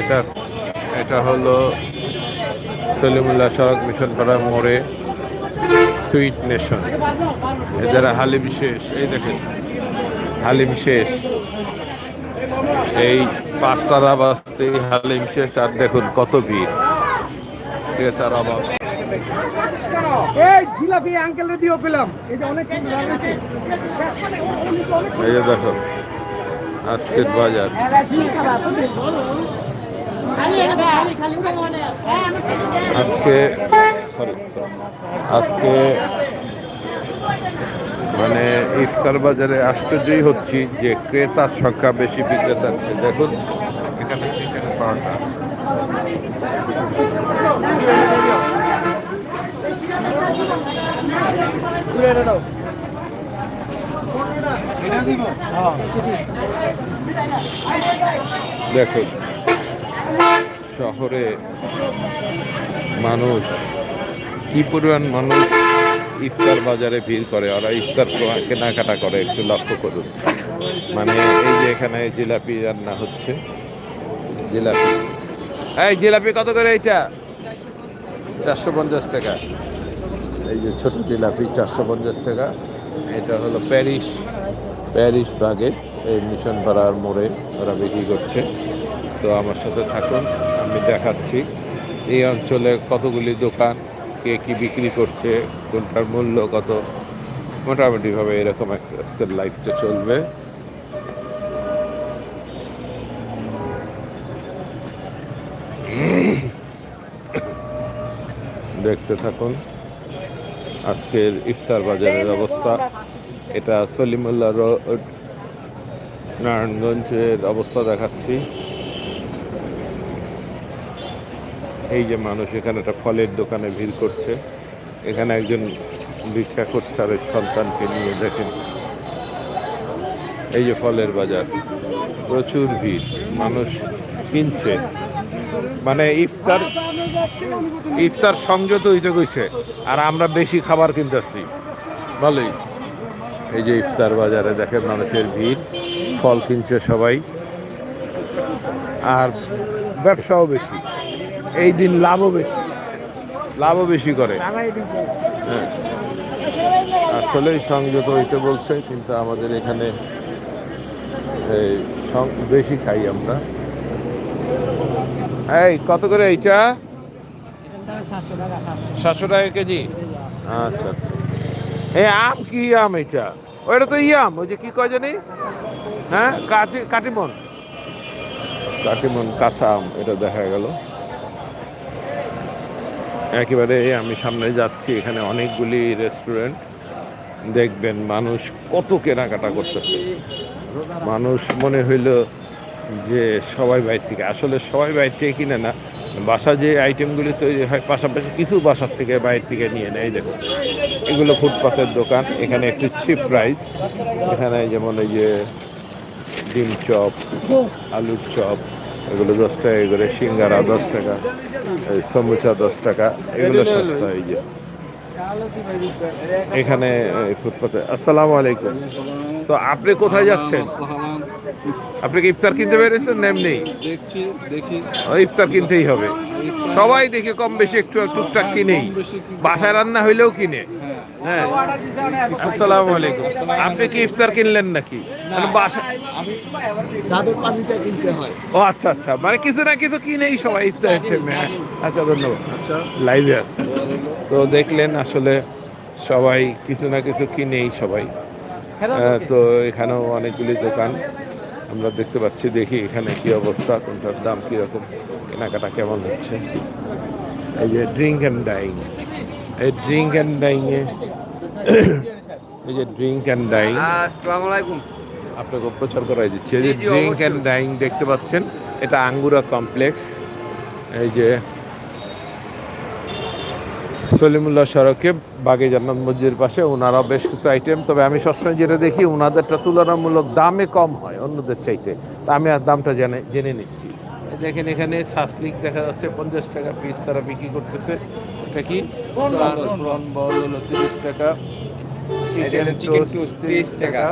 এটা এটা হলো সলিমুল্লাহ সড়ক মিশন পাড়া মোড়ে সুইট নেশন। এদের হালিম শেষ এই দেখেন হালিম শেষ এই পাঁচটার বাজতেই হালিম শেষ আর দেখুন কত ভিড়। ক্রেতার অভাব এই দেখো আজকের বাজার। আজকে সরি আজকে মানে ইফতার বাজারে আশ্চর্যই হচ্ছি যে ক্রেতার সংখ্যা বেশি বিক্রেতার চেয়ে দেখুন দেখুন শহরে মানুষ, কি পরিমাণ মানুষ ইফতার বাজারে ভিড় করে? ওরা ইফতার কেনাকাটা করে, একটু লক্ষ্য করুন। মানে এই যে এখানে জিলাপি রান্না হচ্ছে। জিলাপি। এই জিলাপি কত করে এইটা? চারশো পঞ্চাশ টাকা। এই যে ছোট জিলাপি, চারশো পঞ্চাশ টাকা। এটা হলো প্যারিস প্যারিস বাগে, এই মিশন পাড়ার মোড়ে ওরা বিক্রি করছে। তো আমার সাথে থাকুন। আমি দেখাচ্ছি। এই অঞ্চলে কতগুলি দোকান, কে কি বিক্রি করছে, কোনটার মূল্য কত? মোটামুটিভাবে এরকম একটা আজকের লাইফটা চলবে। দেখতে থাকুন, আজকের ইফতার বাজারের অবস্থা। এটা সলিমুল্লাহ রোড, নারায়ণগঞ্জের অবস্থা দেখাচ্ছি। এই যে মানুষ এখানে একটা ফলের দোকানে ভিড় করছে। এখানে একজন ভিক্ষা করছে সন্তানকে নিয়ে, দেখেন। এই যে ফলের বাজার, প্রচুর ভিড়, মানুষ কিনছে। মানে ইফতার ইফতার সংযত হইতে কইছে, আর আমরা বেশি খাবার কিনতেছি। ভালোই এই যে ইফতার বাজারে দেখেন মানুষের ভিড়, ফল কিনছে সবাই। আর ব্যবসাও বেশি। এই দিন লাভও বেশি। লাভও বেশি করে। হ্যাঁ। আসলেই সংযত হইতে বলছে কিন্তু আমাদের এখানে এই সং- বেশি খাই আমরা। এই কত করে এইটা? সাতশো টাকা কেজি? আচ্ছা আচ্ছা। এই আম কি আম এটা? ওইটা তো ই আম ওই যে কি কয় জানি? হ্যাঁ কাটি কাটিমন কাটিমন কাঁচা আম এটা দেখা গেল। একেবারে আমি সামনে যাচ্ছি, এখানে অনেকগুলি রেস্টুরেন্ট দেখবেন মানুষ কত কেনাকাটা করতেছে। মানুষ মনে হইল যে সবাই বাইরে থেকে, আসলে সবাই বাইরে থেকে কিনে না। বাসা যে আইটেমগুলি তৈরি হয়, পাশাপাশি কিছু বাসার থেকে বাইরে থেকে নিয়ে নেয়। দেখুন, এগুলো ফুটপাথের দোকান। এখানে একটু চিপ প্রাইস এখানে যেমন এই যে ডিম চপ, আলুর চপ এগুলো দশ টাকা করে সিঙ্গারা দশ টাকা এই সমুচা দশ টাকা এগুলো সস্তা এই যে। এখানে ফুটপাতে। আসসালামু আলাইকুম। তো আপনি কোথায় যাচ্ছেন? আপনি কি ইফতার কিনতে পেরেছেন না এমনি দেখছি দেখি। ইফতার কিনতেই হবে। সবাই দেখি কম বেশি একটু টুকটাক কিনেই। বাসায় রান্না হইলেও কিনে। হ্যাঁ। আসসালামু আলাইকুম। আপনি কি ইফতার কিনলেন নাকি? মানে হয়। ও আচ্ছা আচ্ছা। মানে কিছু না কিছু কিনেই সবাই ইফতার হ্যাঁ আচ্ছা ধন্যবাদ। আচ্ছা। লাইভে আছে। তো দেখলেন আসলে সবাই কিছু না কিছু কিনেই সবাই। আহ, তো এখানেও অনেকগুলি দোকান। আমরা দেখতে পাচ্ছি দেখি এখানে কি অবস্থা কোনটার দাম কীরকম কেনাকাটা কেমন হচ্ছে। এই যে ড্রিঙ্ক অ্যান্ড ডাইং এই ড্রিঙ্ক অ্যান্ড ডাইংয়ে এই যে ড্রিঙ্ক অ্যান্ড ডাইং আসসালামু আলাইকুম আপনাকে প্রচার করাই দিচ্ছি। এই যে ড্রিঙ্ক অ্যান্ড ডাইং দেখতে পাচ্ছেন এটা আঙ্গুরা কমপ্লেক্স এই যে সলিমুল্লাহ সড়কে বাগে জান্নাত মসজিদের পাশে ওনারা বেশ কিছু আইটেম তবে আমি সবসময় যেটা দেখি ওনাদেরটা তুলনামূলক দামে কম হয় অন্যদের চাইতে। তা আমি আর দামটা জেনে জেনে নিচ্ছি। দেখেন এখানে সাসলিক দেখা যাচ্ছে পঞ্চাশ টাকা পিস তারা বিক্রি করতেছে। এটা কি? Prawn ball. হলো তিরিশ টাকা। তিরিশ টাকা। টাকা।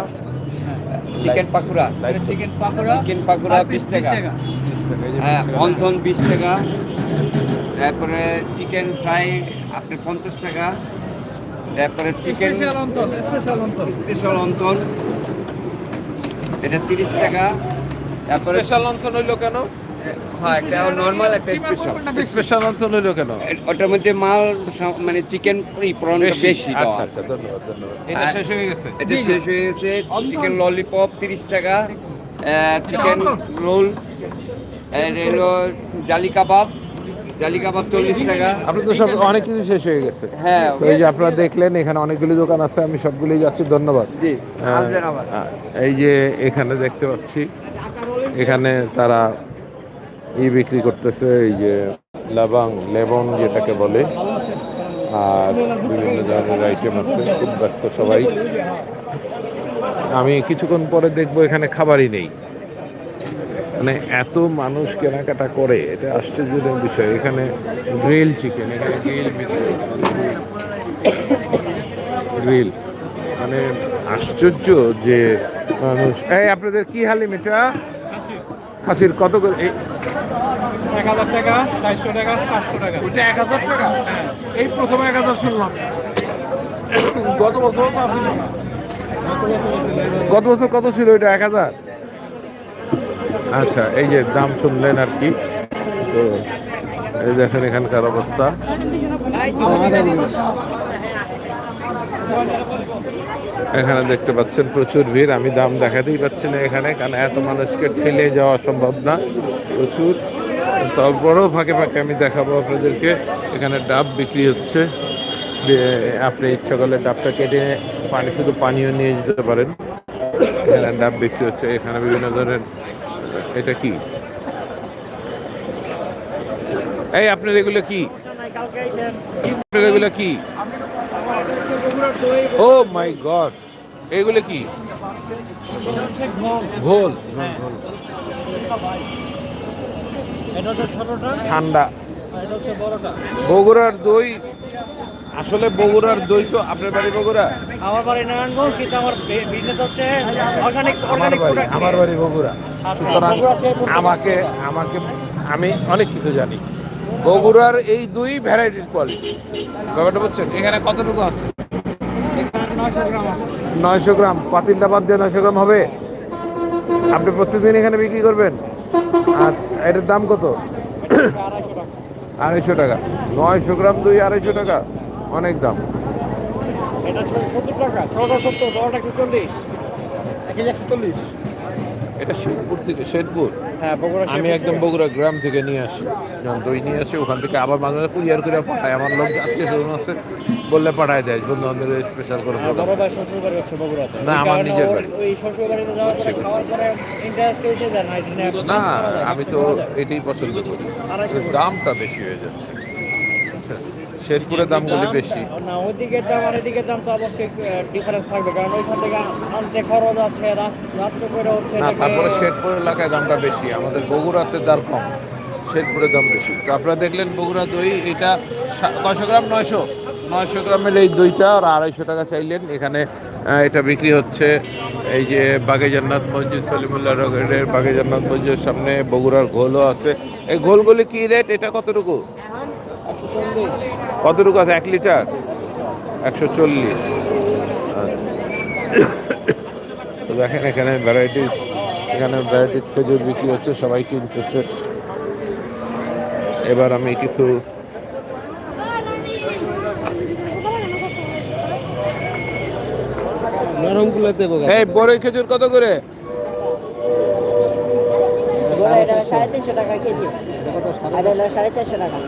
Chicken pakora chicken pakora. Chicken pakora বিশ টাকা। হ্যাঁ অন্থন বিশ টাকা। তারপরে চিকেন ফ্রাই আপনি পঞ্চাশ টাকা। তারপরে chicken special wonton special wonton. Special wonton এটা তিরিশ টাকা। তারপরে স্পেশাল অন্থন হইল কেন? হ্যাঁ একটা নর্মাল একটা স্পেশাল স্পেশাল অন্থন হইল কেন? ওটার মধ্যে মাল মানে চিকেন বেশি। আচ্ছা আচ্ছা ধন্যবাদ ধন্যবাদ। এটা শেষ হয়ে গেছে? এটা শেষ হয়ে গেছে। চিকেন ললিপপ তিরিশ টাকা। চিকেন রোল জালি কাবাব। জালি চল্লিশ টাকা। আপনি তো সব অনেক কিছু শেষ হয়ে গেছে। হ্যাঁ তো এই যে আপনারা দেখলেন এখানে অনেকগুলি দোকান আছে আমি সবগুলোই যাচ্ছি ধন্যবাদ। এই যে এখানে দেখতে পাচ্ছি এখানে তারা ই বিক্রি করতেছে এই যে লাবাং লেবন যেটাকে বলে আর বিভিন্ন ধরনের আইটেম আছে খুব ব্যস্ত সবাই। আমি কিছুক্ষণ পরে দেখব এখানে খাবারই নেই। মানে এত মানুষ কেনাকাটা করে এটা আশ্চর্যজনক বিষয়। এখানে গ্রিল চিকেন এখানে গ্রিল গ্রিল। মানে আশ্চর্য যে মানুষ। এই আপনাদের কি হালিম এটা খাসির কত করে? এই- এক হাজার টাকা চারশো টাকা সাতশো টাকা। ওইটা এক হাজার টাকা? এই প্রথম এক হাজার শুনলাম। গত বছর। গত বছর কত ছিল ওইটা? এক হাজার? আচ্ছা এই যে দাম শুনলেন আর কি, তো এই দেখেন এখানকার অবস্থা। এখানে দেখতে পাচ্ছেন প্রচুর ভিড়, আমি দাম দেখাতেই পাচ্ছি না এখানে, কারণ এত মানুষকে ঠেলে যাওয়া সম্ভব না, প্রচুর। তারপরেও ফাঁকে ফাঁকে আমি দেখাবো আপনাদেরকে, এখানে ডাব বিক্রি হচ্ছে। আপনি ইচ্ছা করলে ডাবটা কেটে পানি, শুধু পানিও নিয়ে যেতে পারেন। এখানে ডাব বিক্রি হচ্ছে, এখানে বিভিন্ন ধরনের এটা কি? এই আপনার এগুলো কি? আপনার এগুলো কি? Oh my god. এগুলো কি? ঘোল। ঠান্ডা। বগুড়ার দই। আসলে বগুড়ার দই তো আপনার বাড়ি বগুড়া? আমার বাড়ি নারায়ণগঞ্জ কিন্তু আমার বিজনেস হচ্ছে অর্গানিক আমার বাড়ি আমার বাড়ি বগুড়া। সুতরাং আমাকে আমাকে আমি অনেক কিছু জানি। বগুড়ার এই দুই ভ্যারাইটির কোয়ালিটি ব্যাপারটা বুঝছেন? এখানে কতটুকু আছে? নয়শো গ্রাম পাতিলটা বাদ দিয়ে নয়শো গ্রাম হবে? আপনি প্রতিদিন এখানে বিক্রি করবেন? আচ্ছা এটার দাম কত? আড়াইশো টাকা। নয়শো গ্রাম দুই আড়াইশো টাকা। অনেক দাম। এটা সত্তর টাকা ছোটটা সত্তর একশো চল্লিশ? এক কেজি একশো চল্লিশ। এটা শেরপুর থেকে শেরপুর? হ্যাঁ বগুড়া আমি একদম বগুড়া গ্রাম থেকে নিয়ে আসি। যখন দই নিয়ে আসি ওখান থেকে আবার মাঝে মাঝে কুরিয়ার করে পাঠায়। আমার লোক আত্মীয় স্বজন আছে বললে পাঠায় দেয় বন্ধু বান্ধবের স্পেশাল করে হ্যাঁ, না, আমার নিজের বাড়ি। ওই শ্বশুর বাড়িতে যাওয়ার পরে বুঝছি, খাওয়ার পরে ইন্টারেস্ট হয়েছে যে না আমি তো এটাই পছন্দ করি। দামটা বেশি হয়ে যাচ্ছে। শেরপুরের দামগুলি দাম- বেশি। না ওইদিকের দাম আর এদিকের দাম তো অবশ্যই ডিফারেন্স থাকবে। কারণ ওইখান থেকে আনতে খরচ আছে রাত- রাত্রে করে হচ্ছে না তারপরে শেরপুর এলাকায় দামটা বেশি। আমাদের বগুড়াতে দাম কম শেরপুরের দাম বেশি। তো আপনারা দেখলেন বগুড়া দই এটা কয়শো গ্রাম? নয়শো। নয়শো গ্রামের এই দইটা আর আড়াইশো টাকা চাইলেন। এখানে এটা বিক্রি হচ্ছে এই যে বাগে জান্নাত মসজিদ সলিমুল্লাহ রগের বাগে জান্নাত মসজিদের সামনে বগুড়ার ঘোলও আছে। এই ঘোলগুলি কি রেট? এটা কতটুকু? কতটুকু আছে? এক লিটার? একশো চল্লিশ। তো দেখেন এখানে ভ্যারাইটিস এখানে ভ্যারাইটিস খেজুর বিক্রি হচ্ছে সবাই কিনতেছে। এবার আমি কিছু এই বড়ই খেজুর কত করে? এটা সাড়ে তিনশো টাকা কেজি। আর সাড়ে চারশো টাকা।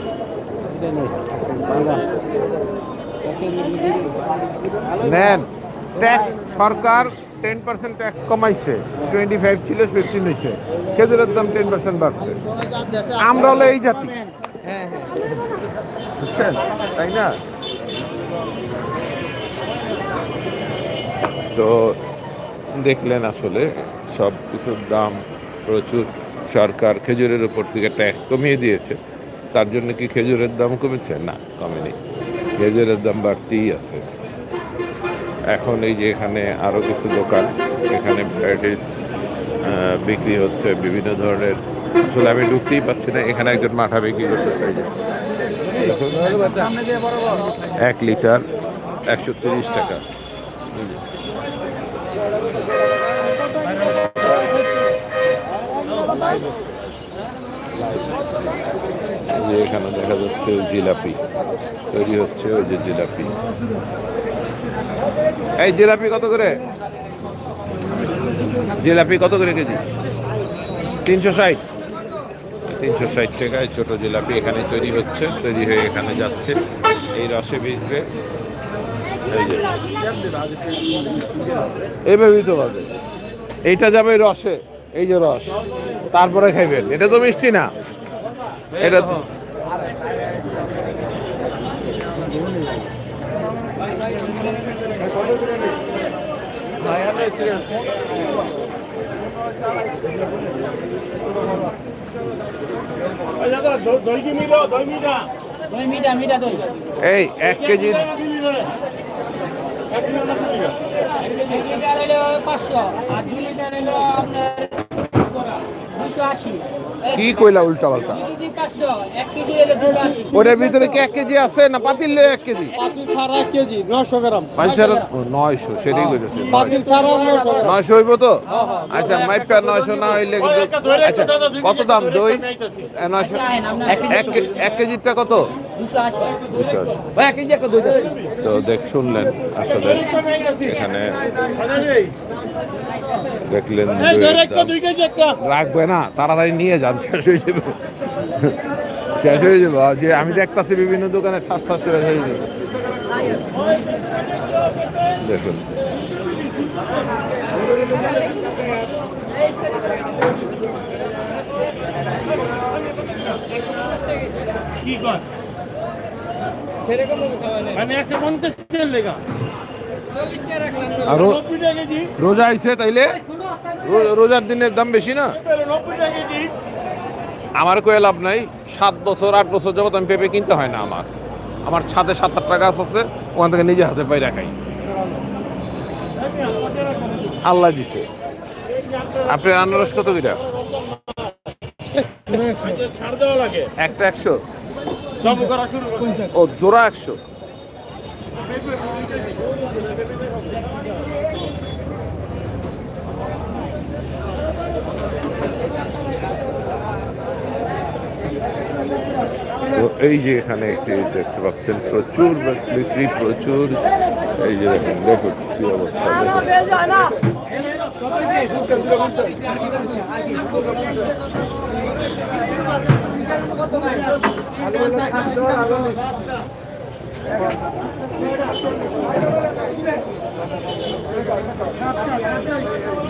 নেন ট্যাক্স সরকার টেন পার্সেন্ট ট্যাক্স কমাইছে টোয়েন্টি ফাইভ ছিল ফিফটিন হয়েছে খেজুরের দাম টেন পার্সেন্ট বাড়ছে। আমরা হলো এই জাতি। বুঝছেন? তাই না? তো দেখলেন আসলে সব কিছুর দাম প্রচুর। সরকার খেজুরের উপর থেকে ট্যাক্স কমিয়ে দিয়েছে। তার জন্য কি খেজুরের দাম কমেছে না, কমেনি খেজুরের দাম বাড়তেই আছে এখন এই যে এখানে আরও কিছু দোকান, এখানে প্যাটিস বিক্রি হচ্ছে বিভিন্ন ধরনের আসলে আমি ঢুকতেই পাচ্ছি না, এখানে একজন মাঠা বিক্রি করতেছে। এক লিটার একশো তিরিশ টাকা এই যে। যে এখানে দেখা যাচ্ছে জিলাপি। তৈরি হচ্ছে ওই যে জিলাপি। এই জিলাপি কত করে? জিলাপি কত করে কেজি? তিনশো ষাট। তিনশো ষাট টাকায় ছোটো জিলাপি এখানে তৈরি হচ্ছে, তৈরি হয়ে এখানে যাচ্ছে। এই রসে ভিজবে। এইভাবেই তো পাবে এইটা যাবে রসে, এই যে রস। তারপরে খাইবেন। এটা তো মিষ্টি না। এটা মিঠা মিঠা এই এক কেজি এক পাঁচশো আর দুই লিটার আপনার কি কইলা উল্টা পাল্টা? ওটার ভিতরে কি এক কেজি আছে না পাতিল লয়ে এক কেজি? নয়শো সেটাই কইতেছে নশো গ্রাম। নয়শো হইব তো? আচ্ছা মাইপটা নয়শো না হইলে কিন্তু আচ্ছা কত দাম দই? নয়শো এক কে- এক কেজিটা কত? তো দেখ শুনলেন আসলে। এখানে দেখলেন রাখবে না? তাড়াতাড়ি নিয়ে যান শেষ হয়ে যাবে। শেষ হয়ে যাবে। যে আমি দেখতাছি বিভিন্ন দোকানে ঠাস ঠাস করে হয়ে যাবে। দেখুন। আরও রোজা আইছে তাইলে? রোজার দিনের দাম বেশি না? আমার কয়ে লাভ নাই। সাত বছর আট বছর যাবত আমি পেঁপে কিনতে হয় না আমার। আমার ছাদে সাত আটটা গাছ আছে ওখান থেকে নিজে হাতে পাই রাখাই আল্লাহ দিছে। আপনার আনারস কত কিটা একটা একশো? ও জোড়া একশো? তো এই যে এখানে একটি দেখতে পাচ্ছেন, প্রচুর বিক্রি, প্রচুর। এই যে দেখুন দেখুন কি অবস্থা,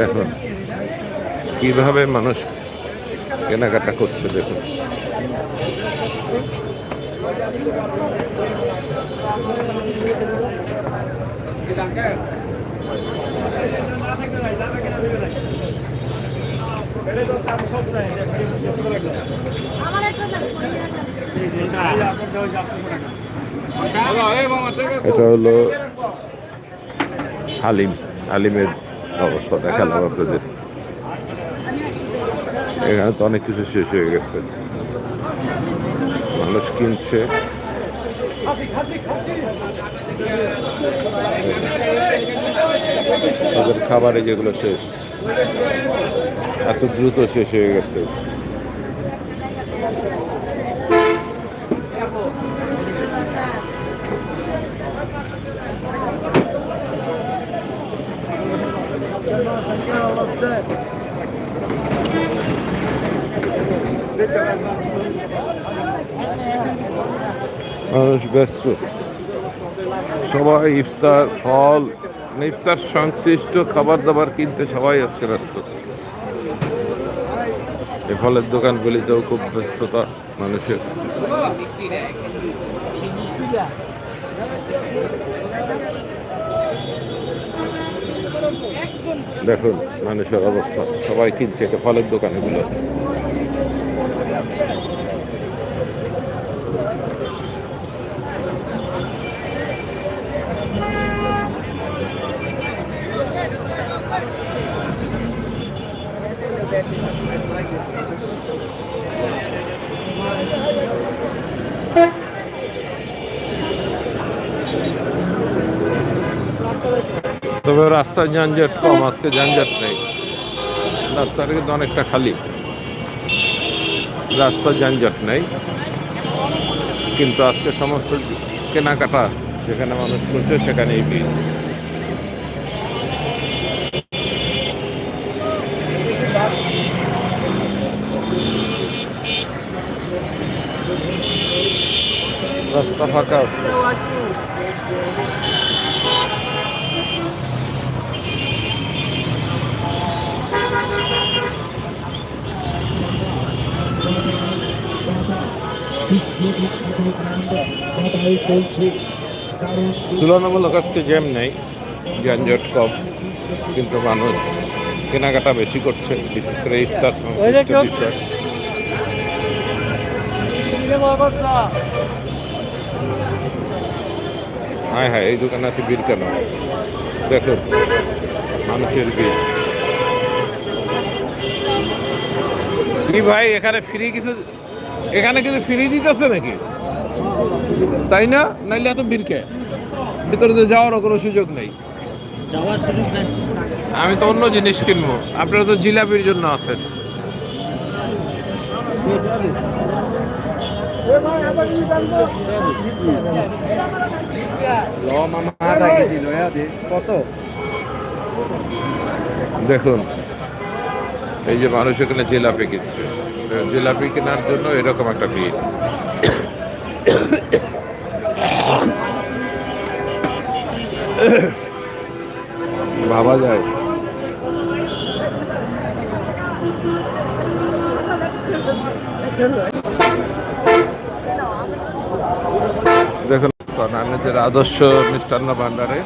দেখুন। কীভাবে মানুষ কেনাকাটা করছে দেখুন। এটা হলো হালিম হালিমের অবস্থা দেখালাম আপনাদের। এখানে তো অনেক কিছু শেষ হয়ে গেছে। মানুষ কিনছে। তাদের খাবারে যেগুলো শেষ, এত দ্রুত শেষ হয়ে গেছে। মানুষ ব্যস্ত। সবাই ইফতার, ফল ইফতার সংশ্লিষ্ট খাবার দাবার কিনতে সবাই আজকে ব্যস্ত। এ ফলের দোকানগুলিতেও খুব ব্যস্ততা মানুষের। দেখুন, মানুষের অবস্থা। সবাই কিনছে ফলের দোকানগুলো তবে রাস্তা যানজট কম, আজকে যানজট নেই। রাস্তাটা কিন্তু অনেকটা খালি। রাস্তা যানজট নেই। কিন্তু আজকে সমস্ত কেনাকাটা যেখানে মানুষ করছে, সেখানেই ভিড়। রাস্তা ফাঁকা আছে। তুলনামূলক আজকে জ্যাম নেই, যানজট কম, কিন্তু মানুষ কেনাকাটা বেশি করছে, বিশেষ করে ইফতার সংশ্লিষ্ট বিষয়। হ্যাঁ হ্যাঁ এই দোকানে আছে বীর কেন? দেখো মানুষের ভিড়। কি ভাই এখানে ফ্রি কিছু এখানে কিছু ফ্রি দিতেছে নাকি? তাই না? নাইলে এত বীরকে ভিতরে তো যাওয়ারও কোনো সুযোগ নেই। সুযোগ নেই। আমি তো অন্য জিনিস কিনবো। আপনারা তো জিলাপির জন্য আছেন। কত? দেখুন এই যে মানুষ এখানে জিলাপি কিনছে জিলাপি কেনার জন্য এরকম একটা ভিড় ভাবা যায়। দেখুন নানাদের আদর্শ মিষ্টান্ন ভান্ডারে।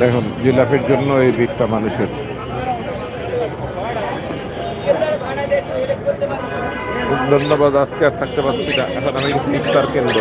দেখুন জিলাপির জন্য এই ভিড়টা মানুষের। ধন্যবাদ আজকে আর থাকতে পারছি না। এখন আমি ইফতার কেন্দ্র।